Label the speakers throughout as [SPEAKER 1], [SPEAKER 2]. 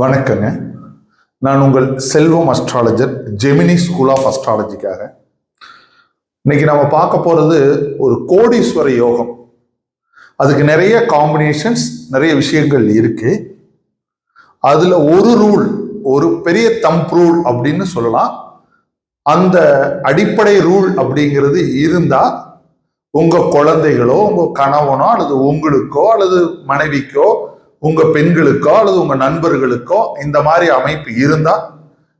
[SPEAKER 1] வணக்கங்க. நான் உங்கள் Selvam astrologer Gemini school of அஸ்ட்ராலஜிக்காக இன்னைக்கு நம்ம பார்க்க போகிறது ஒரு கோடீஸ்வர யோகம். அதுக்கு நிறைய காம்பினேஷன்ஸ் நிறைய விஷயங்கள் இருக்கு. அதில் ஒரு ரூல் ஒரு பெரிய தம்ப் ரூல் அப்படின்னு சொல்லலாம். அந்த அடிப்படை ரூல் அப்படிங்கிறது இருந்தால் உங்கள் குழந்தைகளோ உங்கள் கணவனோ அல்லது உங்களுக்கோ அல்லது மனைவிக்கோ உங்க பெண்களுக்கோ அல்லது உங்க நண்பர்களுக்கோ இந்த மாதிரி அமைப்பு இருந்தா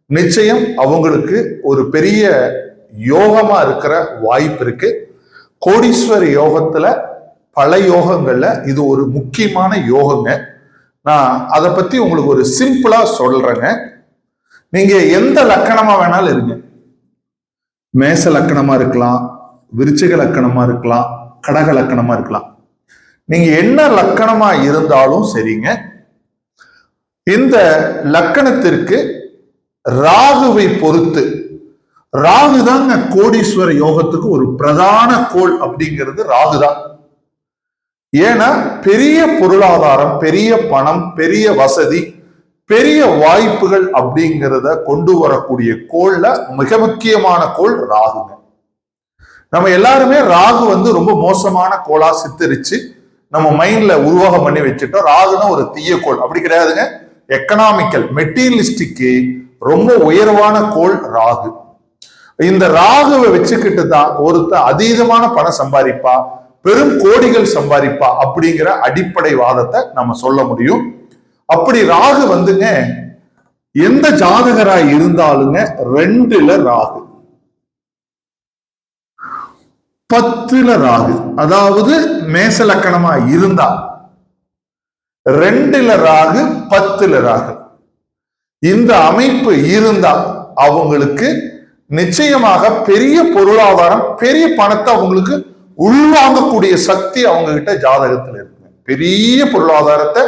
[SPEAKER 1] நிச்சயம் அவங்களுக்கு ஒரு பெரிய யோகமா இருக்கிற வாய்ப்பு இருக்கு. கோடீஸ்வர யோகத்துல பல யோகங்கள்ல இது ஒரு முக்கியமான யோகங்க. நான் அதை பத்தி உங்களுக்கு ஒரு சிம்பிளா சொல்றேங்க. நீங்க எந்த லக்கணமா வேணாலும் இருங்க. மேச லக்கணமா இருக்கலாம் விருச்சிக லக்கணமா இருக்கலாம் கடக லக்கணமா இருக்கலாம். நீங்க என்ன லக்கணமா இருந்தாலும் சரிங்க. இந்த லக்கணத்திற்கு ராகுவை பொறுத்து ராகு தாங்க கோடீஸ்வர யோகத்துக்கு ஒரு பிரதான கோள் அப்படிங்கிறது ராகு தான். ஏன்னா பெரிய பொருளாதாரம் பெரிய பணம் பெரிய வசதி பெரிய வாய்ப்புகள் அப்படிங்கிறத கொண்டு வரக்கூடிய கோள்ல மிக முக்கியமான கோள் ராகுங்க. நம்ம எல்லாருமே ராகு வந்து ரொம்ப மோசமான கோளா சித்தரிச்சு நம்ம மைண்ட்ல உருவாகம் பண்ணி வச்சுட்டோம். ராகுனா ஒரு தீயக்கோள் அப்படி கிடையாதுங்க. எக்கனாமிக்கல் மெட்டீரியலிஸ்டிக்கு ரொம்ப உயர்வான கோள் ராகு. இந்த ராகுவை வச்சுக்கிட்டு தான் ஒருத்தர் அதீதமான பணம் சம்பாதிப்பா பெரும் கோடிகள் சம்பாதிப்பா அப்படிங்கிற அடிப்படை வாதத்தை நம்ம சொல்ல முடியும். அப்படி ராகு வந்துங்க எந்த ஜாதகராய் இருந்தாலுங்க ரெண்டுல ராகு. பத்துல ராகு அதாவது மேச லக்கணமா இருந்தா ரெண்டுல ராகு பத்துல ராகு இந்த அமைப்பு இருந்தா அவங்களுக்கு நிச்சயமாக பெரிய பொருளாதாரம் பெரிய பணத்தை அவங்களுக்கு உள்வாங்கக்கூடிய சக்தி அவங்க கிட்ட ஜாதகத்துல இருக்கு. பெரிய பொருளாதாரத்தை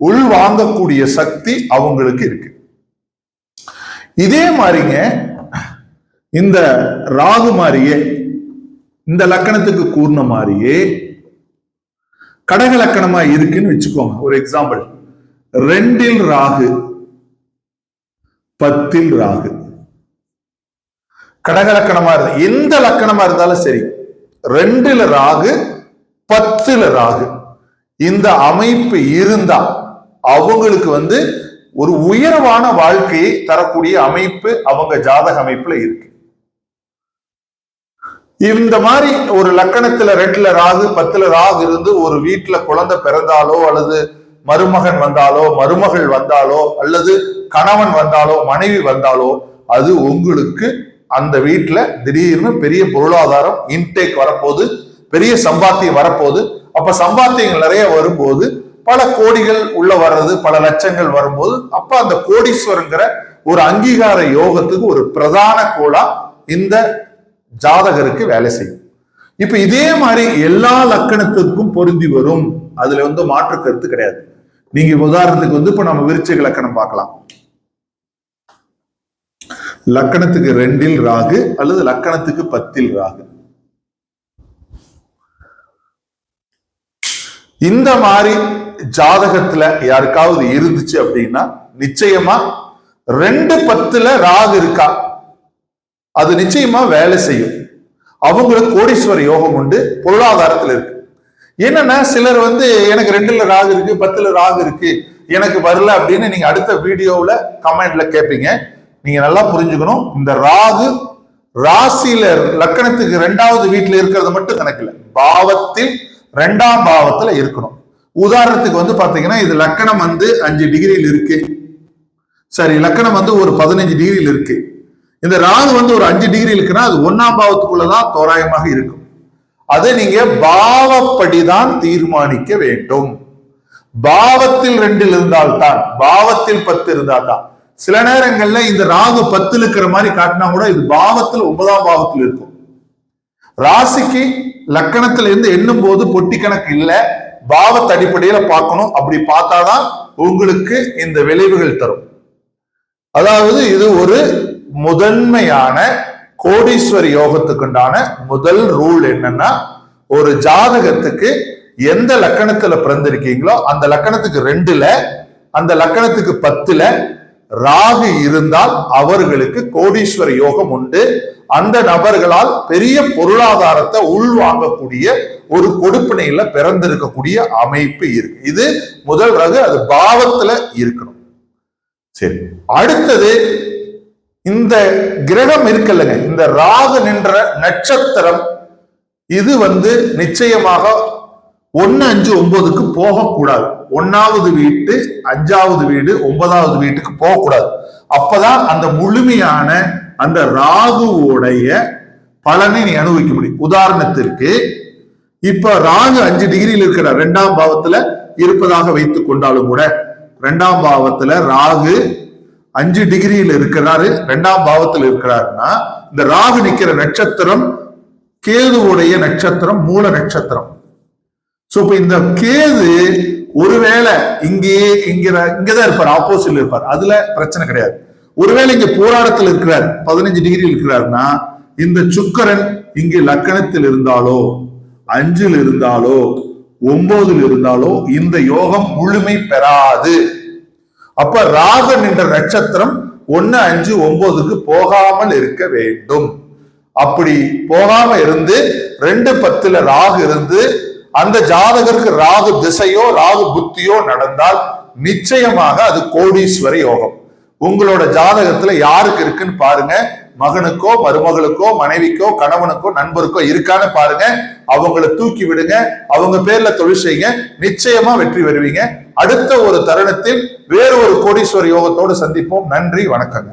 [SPEAKER 1] உள்வாங்கக்கூடிய சக்தி அவங்களுக்கு இருக்கு. இதே மாதிரிங்க இந்த ராகு மாதிரியே இந்த லக்கணத்துக்கு கூர்ண மாதிரியே கடக லக்கணமா இருக்குன்னு வச்சுக்கோங்க. ஒரு எக்ஸாம்பிள் ரெண்டில் ராகு பத்தில் ராகு. கடக லக்கணமா இருந்தா எந்த லக்கணமா இருந்தாலும் சரி ரெண்டுல ராகு பத்துல ராகு. இந்த அமைப்பு இருந்தா அவங்களுக்கு வந்து ஒரு உயர்வான வாழ்க்கையை தரக்கூடிய அமைப்பு அவங்க ஜாதக அமைப்புல இருக்கு. இந்த மாதிரி ஒரு லக்கணத்துல ரெண்டுல ராகு பத்துல ராகு இருந்து ஒரு வீட்டுல குழந்தை பிறந்தாலோ அல்லது மருமகன் வந்தாலோ மருமகள் வந்தாலோ அல்லது கணவன் வந்தாலோ மனைவி வந்தாலோ அது உங்களுக்கு அந்த வீட்டுல திடீர்னு பெரிய பொருளாதாரம் இன்டேக் வரப்போகுது பெரிய சம்பாத்தியம் வரப்போது அப்ப சம்பாத்தியங்கள் நிறைய வரும்போது பல கோடிகள் உள்ள வர்றது பல லட்சங்கள் வரும்போது அப்ப அந்த கோடீஸ்வரங்கிற ஒரு அங்கீகார யோகத்துக்கு ஒரு பிரதான கோலா இந்த ஜாதகருக்கு வேலை செய்யும். இப்ப இதே மாதிரி எல்லா லக்கணத்துக்கும் பொருந்தி வரும். அதுல வந்து மாற்று கருத்து கிடையாது. நீங்க உதாரணத்துக்கு வந்து இப்ப நம்ம விருச்சிக லக்கணம் பார்க்கலாம். லக்கணத்துக்கு ரெண்டில் ராகு அல்லது லக்கணத்துக்கு பத்தில் ராகு. இந்த மாதிரி ஜாதகத்துல யாருக்காவது இருந்துச்சு அப்படின்னா நிச்சயமா ரெண்டு பத்துல ராகு இருக்கா? அது நிச்சயமா வேலை செய்யும். அவங்களுக்கு கோடீஸ்வர யோகம் உண்டு பொருளாதாரத்தில் இருக்கு. என்னன்னா சிலர் வந்து எனக்கு ரெண்டுல ராகு இருக்கு பத்துல ராகு இருக்கு எனக்கு வரல அப்படின்னு நீங்க அடுத்த வீடியோவில் கமெண்ட்ல கேட்பீங்க நீங்க நல்லா புரிஞ்சுக்கணும். இந்த ராகு ராசியில லக்கணத்துக்கு ரெண்டாவது வீட்டில் இருக்கிறது மட்டும் கணக்கில் பாவத்தில் ரெண்டாம் பாவத்துல இருக்கணும். உதாரணத்துக்கு வந்து பாத்தீங்கன்னா இது லக்கணம் வந்து அஞ்சு டிகிரியில் இருக்கு. சரி லக்கணம் வந்து ஒரு பதினஞ்சு டிகிரியில் இருக்கு. இந்த ராகு வந்து ஒரு அஞ்சு டிகிரி இருக்குன்னா அது ஒன்னாம் பாவத்துக்குள்ளதான் தோராயமாக இருக்கும். அதை நீங்க பாவப்படிதான் தீர்மானிக்க வேண்டும். பாவத்தில் ரெண்டில் இருந்தால்தான் பாவத்தில் பத்து இருந்தால் தான் சில நேரங்கள்ல இந்த ராகு பத்தில் இருக்கிற மாதிரி காட்டினா கூட இது பாவத்தில் ஒன்பதாம் பாவத்தில் இருக்கும். ராசிக்கு லக்கணத்துல இருந்து எண்ணும் போது பொட்டி கணக்கு இல்லை பாவத்து அடிப்படையில பார்க்கணும். அப்படி பார்த்தாதான் உங்களுக்கு இந்த விளைவுகள் தரும். அதாவது இது ஒரு முதன்மையான கோடீஸ்வரி யோகத்துக்குண்டான முதல் ரூல் என்னன்னா ஒரு ஜாதகத்துக்கு எந்த லக்கணத்துல பிறந்திருக்கீங்களோ அந்த லக்கணத்துக்கு ரெண்டுல அந்த லக்கணத்துக்கு பத்துல ராகு இருந்தால் அவர்களுக்கு கோடீஸ்வர யோகம் உண்டு. அந்த நபர்களால் பெரிய பொருளாதாரத்தை உள்வாங்கக்கூடிய ஒரு கொடுப்பினையில பிறந்திருக்கக்கூடிய அமைப்பு இருக்கு. இது முதல் ரகு அது பாவத்துல இருக்கணும். சரி அடுத்தது இந்த கிரகம் இருக்குல்லங்க. இந்த ராகு நின்ற நட்சத்திரம் இது வந்து நிச்சயமாக ஒன்னு அஞ்சு ஒன்பதுக்கு போகக்கூடாது. ஒன்னாவது வீட்டு அஞ்சாவது வீடு ஒன்பதாவது வீட்டுக்கு போகக்கூடாது. அப்பதான் அந்த முழுமையான அந்த ராகுவோடைய பலனை நீ அனுபவிக்க முடியும். உதாரணத்திற்கு இப்ப ராகு அஞ்சு டிகிரியில் இருக்கிற ரெண்டாம் பாவத்துல இருப்பதாக வைத்துக் கொண்டாலும் கூட ரெண்டாம் பாவத்துல ராகு அஞ்சு டிகிரியில் இருக்கிறாரு ரெண்டாம் பாவத்தில் இருக்கிறாருன்னா இந்த ராகு நிக்கிற நட்சத்திரம் கேதுவுடைய நட்சத்திரம் மூல நட்சத்திரம். சோ இப்ப இந்த கேது ஒருவேளை இங்கேயே இங்கிற இங்கதான் இருப்பார் ஆப்போசிட்ல இருப்பார். அதுல பிரச்சனை கிடையாது. ஒருவேளை இங்க போராட்டத்தில் இருக்கிறார் பதினஞ்சு டிகிரி இருக்கிறாருன்னா இந்த சுக்கரன் இங்கு லக்கணத்தில் இருந்தாலோ அஞ்சில் இருந்தாலோ ஒன்பதில் இருந்தாலோ இந்த யோகம் முழுமை பெறாது. அப்ப ராகன் என்ற நட்சத்திரம் ஒன்னு அஞ்சு ஒன்பதுக்கு போகாமல் இருக்க வேண்டும். அப்படி போகாம இருந்து ரெண்டு பத்துல ராகு இருந்து அந்த ஜாதகருக்கு ராகு திசையோ ராகு புத்தியோ நடந்தால் நிச்சயமாக அது கோடீஸ்வர யோகம். உங்களோட ஜாதகத்துல யாருக்கு இருக்குன்னு பாருங்க. மகனுக்கோ மருமகளுக்கோ மனைவிக்கோ கணவனுக்கோ நண்பருக்கோ இருக்கான்னு பாருங்க. அவங்கள தூக்கி விடுங்க. அவங்க பேர்ல தொழில் செய்யுங்க. நிச்சயமா வெற்றி பெறுவீங்க. அடுத்த ஒரு தருணத்தில் வேறு ஒரு கோடீஸ்வர யோகத்தோடு சந்திப்போம். நன்றி வணக்கங்க.